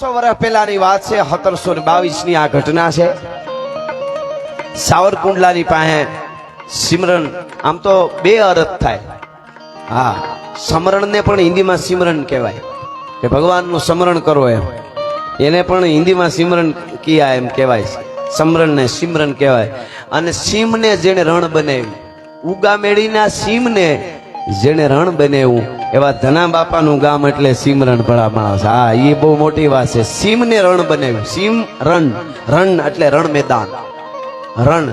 પાંચસો વર્ષ પહેલાની વાત છે, સત્તરસો બાવીસની આ ઘટના છે. સાવરકુંડલાની પાસે સિમરન, આમ તો બે અર્થ થાય. હા, સમરણને પણ હિન્દીમાં સિમરન કહેવાય. કે ભગવાનનું સમરણ કરો એમ. એને પણ હિન્દીમાં સિમરન કિયા એમ કહેવાય. છે સમરણને સિમરન કહેવાય. અને સિંહને જેણે રણ બનાવ્યું. ઉગા મેળીના સિંહને જેણે રણ બનાવ્યું, એવા ધના બાપાનું ગામ એટલે સિમરણ ભળા માણસ હા એ બહુ મોટી વાત છે. સિમને રણ બનાવ્યું. સિમ, રણ. રણ એટલે રણ મેદાન. રણ,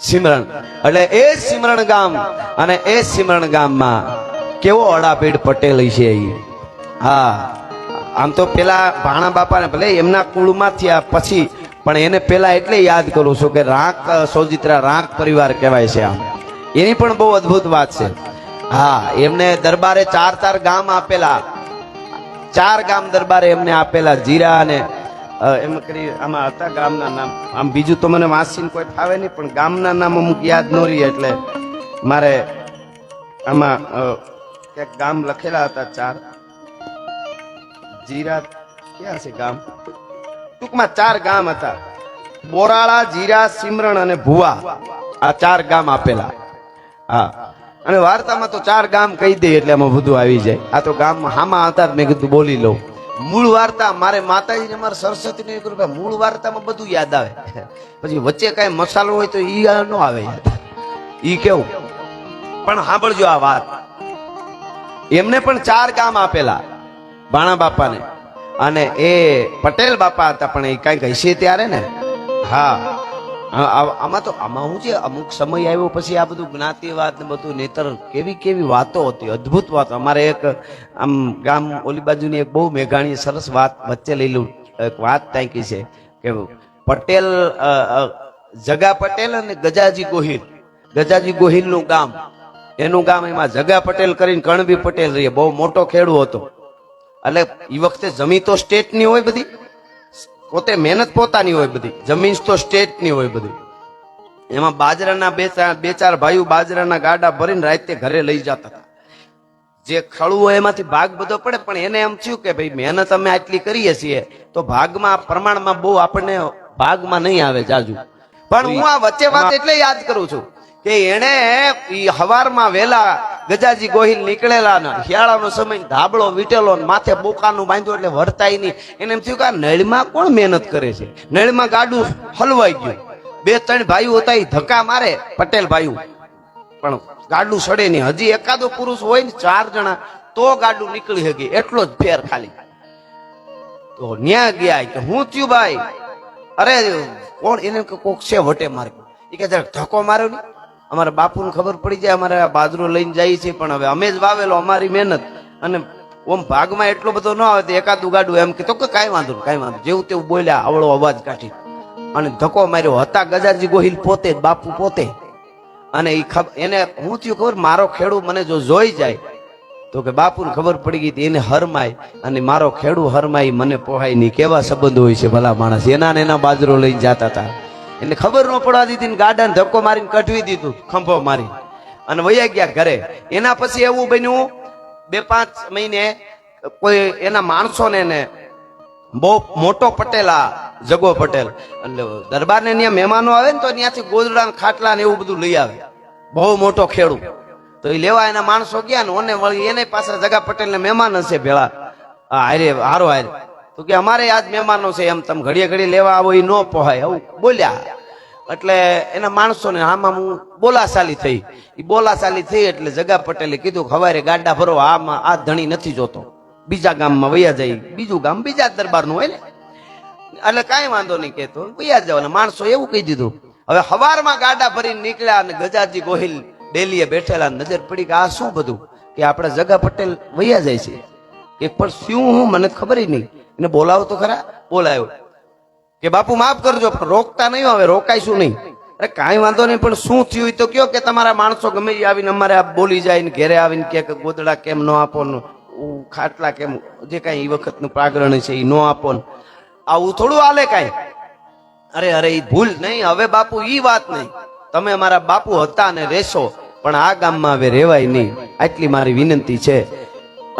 સિમરણ. એટલે એ સિમરણ ગામ અને એ સિમરણ ગામમાં કેવો અડાપીડ પટેલ છે એ હા, આમ તો પેલા ભાણા બાપાને ભલે એમના કુળમાં થયા પછી, પણ એને પેલા એટલે યાદ કરું છું કે રાંક સોજિત્રા રાંક પરિવાર કહેવાય છે આમ. એની પણ બહુ અદ્ભુત વાત છે. હા, એમને દરબારે ચાર ચાર ગામ આપેલા. ચાર ગામ દરબારે એમને આપેલા જીરા અને એમ કરી આમાં હતા ગામના નામ. આમ બીજું તો મને વાંચીને કોઈ ફાવે નહીં, પણ ગામના નામ અમુક યાદ ન રહી એટલે મારે આમાં ક્યાંક ગામ લખેલા હતા ચાર. જીરા ક્યાં છે ગામ? ટૂંકમાં ચાર ગામ હતા. બોરાળા, જીરા, સિમરણ અને ભુવા. આ ચાર ગામ આપેલા. હા. અને વાર્તામાં તો ચાર ગામ કહી દે એટલે આમાં બધું આવી જાય. આ તો ગામ હામાં હતા મેં કીધું બોલી લઉં. મૂળ વાર્તા મારે માતાજીને મારે સરસ્વતીને એ કરું મૂળ વાર્તામાં બધું યાદ આવે. પછી વચ્ચે કાંઈ મસાલો હોય તો ઈ ન આવે એ કેવું? પણ સાંભળજો આ વાત. એમને પણ ચાર ગામ આપેલા, બાણા બાપાને. અને એ પટેલ બાપા હતા પણ એ કંઈક હશે ત્યારે ને? હા. આમાં તો આમાં હું છે, અમુક સમય આવ્યો પછી આ બધું જ્ઞાતિવાદ ને બધું નેતર કેવી કેવી વાતો હતી, અદ્ભુત વાતો. અમારે એક, આમ ગામ ઓલી બાજુની એક બહુ મેઘાણી સરસ વાત વચ્ચે લઈ લઉં, એક વાત ટાંકી છે કે પટેલ જગા પટેલ અને ગજાજી ગોહિલ. ગજાજી ગોહિલનું ગામ. એનું ગામ એમાં જગા પટેલ કરીને કણબી પટેલ રહીએ. બહુ મોટો ખેડૂ હતો. એટલે એ વખતે જમી તો સ્ટેટની હોય બધી. પોતે મહેનત પોતાની હોય બધી. જમીન તો સ્ટેટની હોય બધી. એમાં બાજરાના બે બે ચાર ભાઈઓ બાજરાના ગાડા ભરીને રાતે ઘરે લઈ જતા હતા. જે ખળું હોય એમાંથી ભાગ બધો પડે પણ એને એમ થયું કે ભાઈ મહેનત અમે આટલી કરીએ છીએ તો ભાગમાં પ્રમાણમાં બહુ આપણને ભાગમાં નહીં આવે જાજુ. પણ હું આ વચ્ચે વાત એટલે યાદ કરું છું કે એને હવારમાં વેલા ગજાજી ગોહિલ નીકળેલા ને શિયાળાનો સમય ધાબળો વીટેલો ને માથે બોકાનું બાંધ્યું એટલે વર્તાય નહીં. એને એમ થયું કે આ નળીમાં કોણ મહેનત કરે છે? નળીમાં ગાડું હલવાઈ ગયું. બે, ત્રણ ભાઈઓ હતા એ ધક્કા મારે, પટેલ ભાઈઓ. પણ ગાડું સડે નહીં. હજી એકાદો પુરુષ હોય ને ચાર જણા, તો ગાડું નીકળી શકે. એટલો જ ફેર ખાલી. તો ન્યા ગયા. કે હું થયું ભાઈ? અરે, કોણ? એને કોક છે વટે મારે એ કે જરાક ધક્કો માર્યો ને. અમારા બાપુને ખબર પડી જાય, અમારે બાજરો લઈને જાય છે, પણ હવે અમે જ વાવેલો, અમારી મહેનત. અને ઓમ ભાગમાં એટલો બધો ન આવે તો એકાદું ગાડું એમ કે તો કે કાંઈ વાંધો કાંઈ વાંધો. જેવું તેવું બોલ્યા આવડો અવાજ કાઢી. અને ધક્કો માર્યો, હતા ગજાજી ગોહિલ પોતે, બાપુ પોતે. અને એ ખબર એને હું થયું ખબર, મારો ખેડૂ મને જો જોઈ જાય, તો કે બાપુને ખબર પડી ગઈ હતી એને હરમાય, અને મારો ખેડૂ હરમાય મને પોહાય નહીં. કેવા સંબંધ હોય છે ભલા માણસ. એના ને એના બાજરો લઈને જતા હતા. એટલે ખબર ન પડવા દીધી ને ગાડાને ધક્કો મારીને કઢવી દીધું, ખંભો મારી. અને વયા ગયા ઘરે. એના પછી એવું બન્યું, બે પાંચ મહિને કોઈ એના માણસોને ને બહુ મોટો પટેલ આ જગો પટેલ. એટલે દરબારને ત્યાં મહેમાનો આવે ને તો ત્યાંથી ગોદડા ને ખાટલા ને એવું બધું લઈ આવે. બહુ મોટો ખેડૂત. તો એ લેવા એના માણસો ગયા ને, ઓને વળી એને પાછળ જગા પટેલ ને મહેમાન હશે ભેળા. હારે, હારો હારે. તો કે અમારે આજ મહેમાનો છે એમ તમે ઘડીએ ઘડી લેવા આવો એ ન પહોંચાય આવું બોલ્યા. એટલે એના માણસોને આમાં હું બોલાશાલી થઈ. એ બોલાશાલી થઈ એટલે જગા પટેલે કીધું કે હવારે ગાડા ભરો, આમાં આ ધણી નથી જોતો. બીજા ગામમાં વયા જાય. બીજું ગામ, બીજા દરબારનું હોય ને. એટલે કાંઈ વાંધો નહીં કહેતો. વૈયા જાવ અને માણસો એવું કહી દીધું. હવે હવારમાં ગાડા ભરીને નીકળ્યા અને ગજાજી ગોહિલ ડેલીએ બેઠેલા નજર પડી કે આ શું બધું? કે આપણે જગા પટેલ વૈયા જાય છે. એક પણ શું હું? મને ખબર નહીં. એને બોલાવો તો ખરા, બોલાયો. કે બાપુ, માફ કરજો, પણ રોકતા નહીં હવે, રોકાઈશું નહીં. અરે કાંઈ વાંધો નહીં, પણ શું થયું તો કયો કે તમારા માણસો ગમે એ આવીને અમારે આ બોલી જાય ને ઘેરે આવીને કે ગોદડા કેમ ન આપો ખાટલા કેમ, જે કાંઈ એ વખતનું પ્રાગરણ છે એ ન આપો આવું થોડું હાલે કાંઈ. અરે અરે એ ભૂલ નહીં, હવે બાપુ એ વાત નહીં. તમે અમારા બાપુ હતા ને રહેશો પણ આ ગામમાં હવે રહેવાય નહીં. આટલી મારી વિનંતી છે.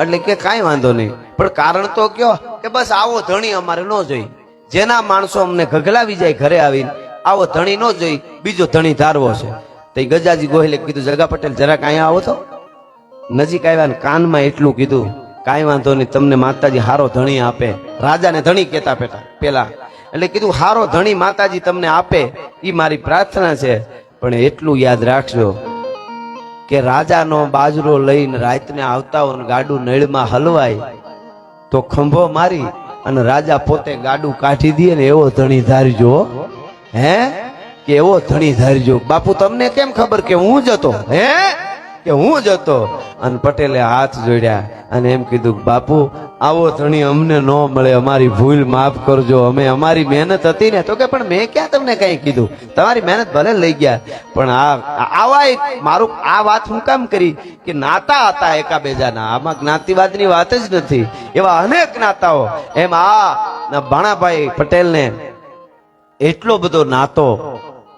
એટલે કે કાંઈ વાંધો નહીં. પણ કારણ તો કયો કે બસ આવો ધણી અમારે ન જોઈ. જેના માણસો અમને ગગલાવી જાય ઘરે આવીને, આવો ધણી ન જોઈ, બીજો ધણી ધારવો છે. તો ગજાજી ગોહિલે કીધું, જગા પટેલ, જરાક અહીંયા આવો તો. નજીક આવ્યા ને કાનમાં એટલું કીધું, કાંઈ વાંધો નહીં, તમને માતાજી હારો ધણી આપે. રાજાને ધણી કહેતા પેટા, પેલા. એટલે કીધું, હારો ધણી માતાજી તમને આપે એ મારી પ્રાર્થના છે. પણ એટલું યાદ રાખજો કે રાજાનો બાજરો લઈને રાતને આવતા હોય ગાડું નળમાં હલવાય, તો ખંભો મારી અને રાજા પોતે ગાડું કાઢી દે ને એવો ધણી ધારજો. હે? કે એવો ધણી ધારજો. બાપુ, તમને કેમ ખબર કે હું જ હતો? હે? કે હું જ હતો. અને પટેલે હાથ જોડ્યા અને એમ કીધું, બાપુ, આવો ધણી અમને ન મળે, અમારી ભૂલ માફ કરજો. અમે અમારી મહેનત હતી ને. તો કે, પણ મેં ક્યાં તમને કઈ કીધું? તમારી મહેનત ભલે લઈ ગયા, પણ આ, આવા એક મારું, આ વાત હું કામ કરી કે નાતા હતા એકાબીજાના. આમાં જ્ઞાતિવાદની વાત જ નથી. એવા અનેક નાતાઓ. એમ આ ભાણાભાઈ પટેલને એટલો બધો નાતો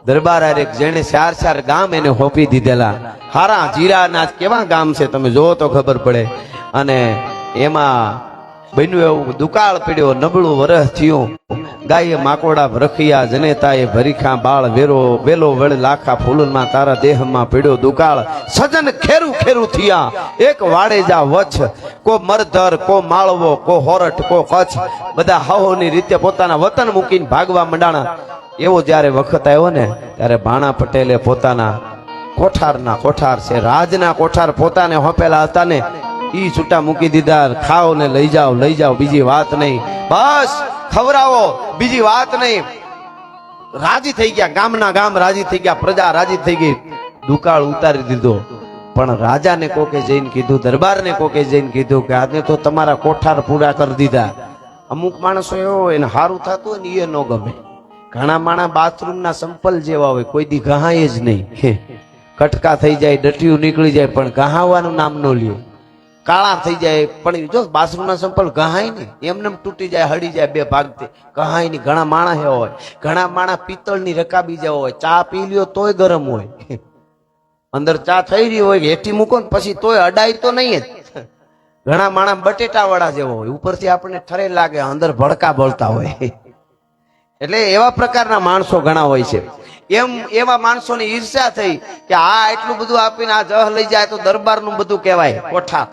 દરબાર હારે જેને ચાર ચાર ગામ એને હોપી દીધેલા. હારા જીરાના કેવા ગામ છે તમે જોવો તો ખબર પડે. અને એમાં બન્યું એવું દુકાળ પડ્યો, નબળું વરસ થયું. ગાયે માકોડા રખિયા, જનેતાએ ભરીખા, બાળ વેરો, વેલો વળ, લાખા ફૂલમાં તારા દેહમાં પીડ્યો દુકાળ. સજન ખેરું ખેરું થયા. એક વાડેજા વચ્છ. કો મરધર, કો માળવો, કો હોરઠ, કો કચ્છ. બધા હહોની રીતે પોતાના વતન મૂકીને ભાગવા મંડાણા. એવો જ્યારે વખત આવ્યો ને, ત્યારે ભાણા પટેલે પોતાના કોઠારના કોઠાર છે, રાજના કોઠાર પોતાને હોપેલા હતા ને, ઈ છૂટા મૂકી દીધા, ખાઓ ને લઈ જાઓ લઈ જાઓ, બીજી વાત નહીં. બસ ખવરાવો બીજી વાત નહીં. રાજી થઈ ગયા, ગામના ગામ રાજી થઈ ગયા, પ્રજા રાજી થઈ ગઈ. દુકાળ ઉતારી દીધો. પણ રાજાને કોકે જઈને કીધું, દરબારને કોકે જઈને કીધું કે આજે તો તમારા કોઠાર પૂરા કરી દીધા. અમુક માણસો એવો હોય ને સારું થતું હોય ને એ ન ગમે. ઘણા માણસ બાથરૂમના સંપલ જેવા હોય, કોઈ દી ગહાય જ નહીં. કટકા થઈ જાય, ડટિયું નીકળી જાય, પણ ગહાવાનું નામ ન લ્યો. કાળા થઈ જાય, પણ જો બાથરૂમના સંપલ ગહાય નહીં એમને તૂટી જાય, હળી જાય બે ભાગથી ગહાય નહીં ઘણા માણસ એવા હોય, ઘણા માણસ પિત્તળની રકાબી જેવા હોય, ચા પી લ્યો તોય ગરમ હોય. અંદર ચા થઈ રહી હોય હેઠી મૂકો ને પછી તોય અડાય તો નહીં જ. ઘણા માણસ બટેટા વાળા જેવો હોય, ઉપરથી આપણને ઠરે લાગે, અંદર ભડકા બળતા હોય. એટલે એવા પ્રકારના માણસો ઘણા હોય છે. એમ એવા માણસોની ઈર્ષા થઈ કે આ એટલું બધું આપીને આ જહ લઈ જાય તો દરબારનું બધું કહેવાય કોઠા.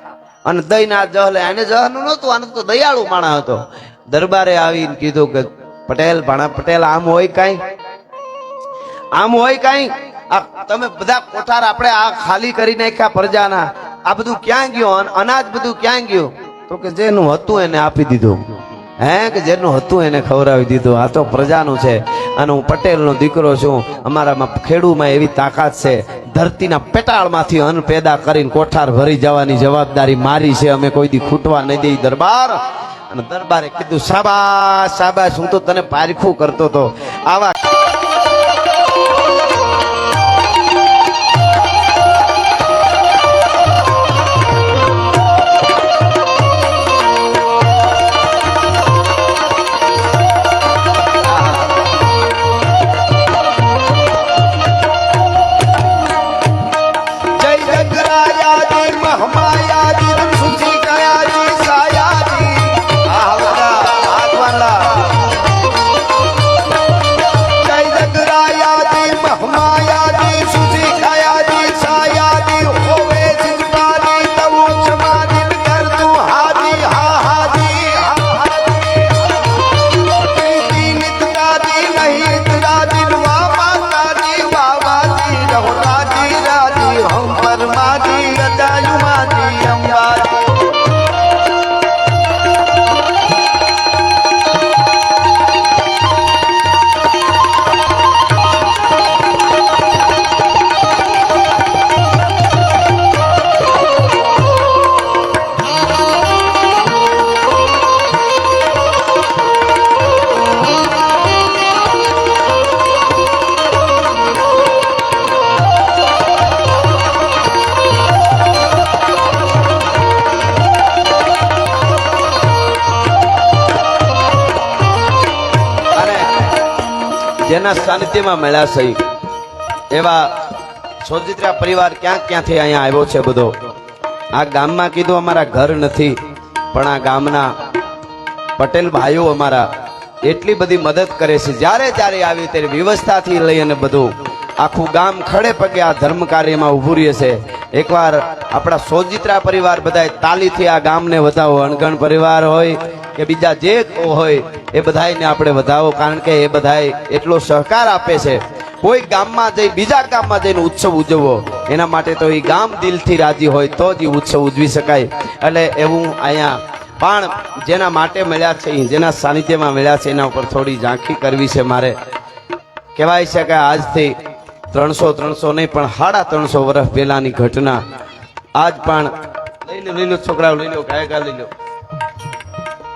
અને દઈને આ જહ લે. એને જહનું નહોતું, આને તો દયાળુ માણસ હતો. દરબારે આવીને કીધું કે પટેલ, ભાણા, પટેલ, આમ હોય કાંઈ? આમ હોય કાંઈ? તમે બધા કોઠાર આપણે આ ખાલી કરી નાખ્યા પ્રજાના. આ બધું ક્યાં ગયું? અન- અનાજ બધું ક્યાં ગયું? તો કે જેનું હતું એને આપી દીધું. હે કે જેનું હતું એને ખવડાવી દીધું? આ તો પ્રજાનું છે. અને હું પટેલનો દીકરો છું. અમારામાં ખેડૂમાં એવી તાકાત છે. ધરતીના પેટાળમાંથી અન્ન પેદા કરીને કોઠાર ભરી જવાની જવાબદારી મારી છે. અમે કોઈ દી ખૂટવા નહીં દઈ દરબાર. અને દરબારે કીધું, શાબાશ શાબાશ. હું તો તને પારખું કરતો તો. આવા જેના સાનિધ્યમાં મળ્યા સહી એવા સોજિત્રા પરિવાર ક્યાં ક્યાંથી અહીંયા આવ્યો છે બધો? આ ગામમાં કીધું અમારા ઘર નથી, પણ આ ગામના પટેલ ભાઈઓ અમારા એટલી બધી મદદ કરે છે. જ્યારે જ્યારે આવી ત્યારે વ્યવસ્થાથી લઈ અને બધું આખું ગામ ખડે પગે આ ધર્મ કાર્યમાં ઊભું રહે છે. એકવાર આપણા સોજિત્રા પરિવાર બધાય તાલીથી આ ગામને વધાવો. અણગણ પરિવાર હોય કે બીજા જે હોય, એ બધાયને આપણે વધાવો. કારણ કે એ બધાય એટલો સહકાર આપે છે. કોઈ ગામમાં જઈ, બીજા ગામમાં જઈને ઉત્સવ ઉજવવો, એના માટે તો એ ગામ દિલથી રાજી હોય તો જ એ ઉત્સવ ઉજવી શકાય. એટલે એવું અહીંયા પણ જેના માટે મળ્યા છે જેના સાનિધ્યમાં મળ્યા છે, એના ઉપર થોડી ઝાંખી કરવી છે મારે. કહેવાય છે કે આજથી ત્રણસો ત્રણસો નહીં, પણ સાડા ત્રણસો વર્ષ પહેલાની ઘટના. આજ પણ લઈ લો લઈ લો છોકરાઓ, લઈ લો ગાયકા લઈ લો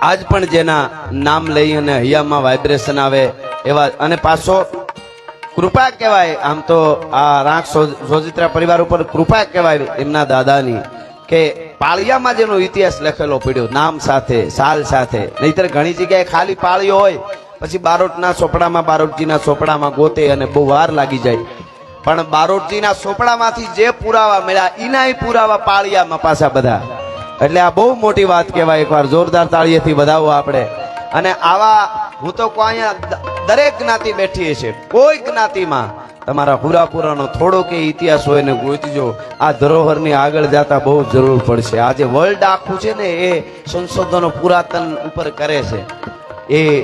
આજ પણ જેના નામ લઈ અને હૈયામાં વાઇબ્રેશન આવે એવા અને પાછો કૃપા કહેવાય, આમ તો આ રાખ સોજિત્રા પરિવાર ઉપર કૃપા કહેવાય એમના દાદાની કે પાળિયામાં જેનો ઇતિહાસ લખેલો પડ્યો, નામ સાથે, સાલ સાથે. નહીતર ઘણી જગ્યાએ ખાલી પાળીઓ હોય, પછી બારોટના સોપડામાં બારોટજીના સોપડામાં ગોતે અને બહુ વાર લાગી જાય. પણ બારોટજીના ચોપડામાંથી જે પુરાવા મળ્યા એનાય પુરાવા પાળિયામાં પાછા બધા. એટલે આ બહુ મોટી વાત કહેવાય એકવાર, જોરદાર તાળીએથી વધાવો આપણે. અને આવા, હું તો અહીંયા દરેક જ્ઞાતિ બેઠી છે કોઈ જ્ઞાતિમાં તમારા પૂરાપૂરાનો થોડો કે ઇતિહાસ હોય ને ગોતજો. આ ધરોહરની આગળ જતા બહુ જરૂર પડશે. આજે વર્લ્ડ આખું છે ને એ સંશોધનો પુરાતન ઉપર કરે છે. એ,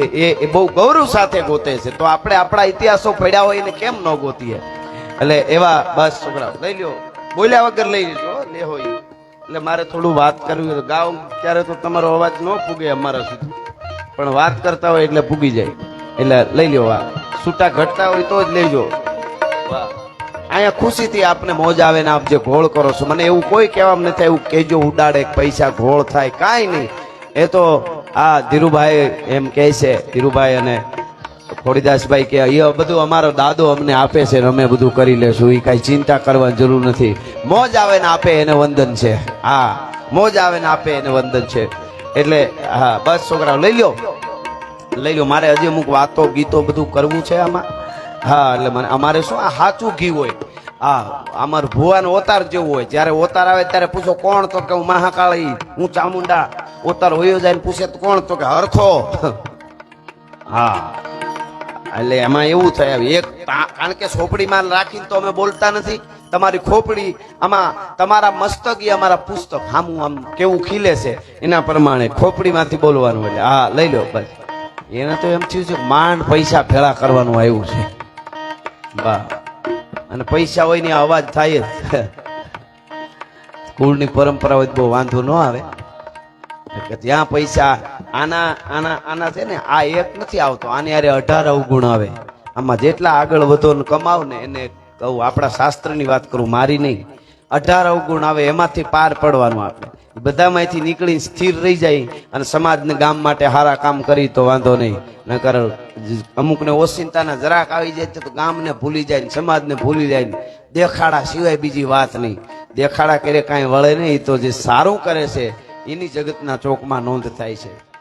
એ- એ બહુ ગૌરવ સાથે ગોતે છે. તો આપણે આપણા ઇતિહાસો પડ્યા હોય એને કેમ ન ગોતીએ? એટલે એવા બસ છોકરા લઈ લ્યો. બોલ્યા વગર લઈ લેજો લે હોય. એટલે મારે થોડું વાત કરવી. ગાવ, ત્યારે તો તમારો અવાજ ન પૂગે અમારા સુધી. પણ વાત કરતા હોય એટલે પૂગી જાય. એટલે લઈ લ્યો વાત. છૂટા ઘટતા હોય તો જ લેજો. વાહ. અહીંયા ખુશીથી આપને મોજ આવે ને આપ જે ઘોળ કરો છો. મને એવું કોઈ કહેવામાં નથી એવું કેજો ઉડાડે, પૈસા ઘોળ થાય, કાંઈ નહીં. એ તો આ ધીરુભાઈ એમ કહે છે, ધીરુભાઈ અને ખોડીદાસભાઈ કે એ બધું અમારો દાદો અમને આપે છે અમે બધું કરી લેશું એ કાંઈ ચિંતા કરવાની જરૂર નથી. મોજ આવે ને આપે એને વંદન છે. હા, મોજ આવે ને આપે એને વંદન છે. એટલે, હા, બસ છોકરાઓ, લઈ લ્યો. લઈ લો મારે હજી અમુક વાતો, ગીતો બધું કરવું છે આમાં. હા, એટલે મને, અમારે શું, આ સાચું ઘી હોય. હા અમારું ભુવાનો ઓતાર જેવું હોય. જ્યારે ઓતાર આવે ત્યારે પૂછો કોણ તો કે હું મહાકાળી, હું ચામુંડા. ઓતાર હોયો જાય પૂછે તો કોણ? તો કે હરખો. હા. એટલે એમાં એવું થાય એક કારણ કે સોપડીમાં રાખીને તો અમે બોલતા નથી. તમારી ખોપડી આમાં, તમારા મસ્તક અમારા પુસ્તક, હામું આમ કેવું ખીલે છે, એના પ્રમાણે ખોપડીમાંથી બોલવાનું એટલે. હા, લઈ લો, બસ. એને તો એમ થયું છે માંડ પૈસા ભેળા કરવાનું આવ્યું છે. બા. અને પૈસા હોય ને અવાજ થાય જ. કુળની પરંપરા હોય બહુ વાંધો ન આવે. કે ત્યાં પૈસા, આના આના આના છે ને, આ એક નથી આવતો, આની હારે અઢાર અવગુણ આવે. આમાં જેટલા આગળ વધો ને કમાવ ને, એને કહું, આપણા શાસ્ત્રની વાત કરું, મારી નહીં. અઢાર અવગુણ આવે, એમાંથી પાર પડવાનું આપણે. બધામાંથી નીકળી સ્થિર રહી જાય અને સમાજને ગામ માટે સારા કામ કરી તો વાંધો નહીં. નકર અમુકને ઓશિંતાના જરાક આવી જાય તો ગામને ભૂલી જાય ને, સમાજને ભૂલી જાય ને. દેખાડા સિવાય બીજી વાત નહીં. દેખાડા કરે કાંઈ વળે નહીં તો જે સારું કરે છે એની જગતના ચોકમાં નોંધ થાય છે.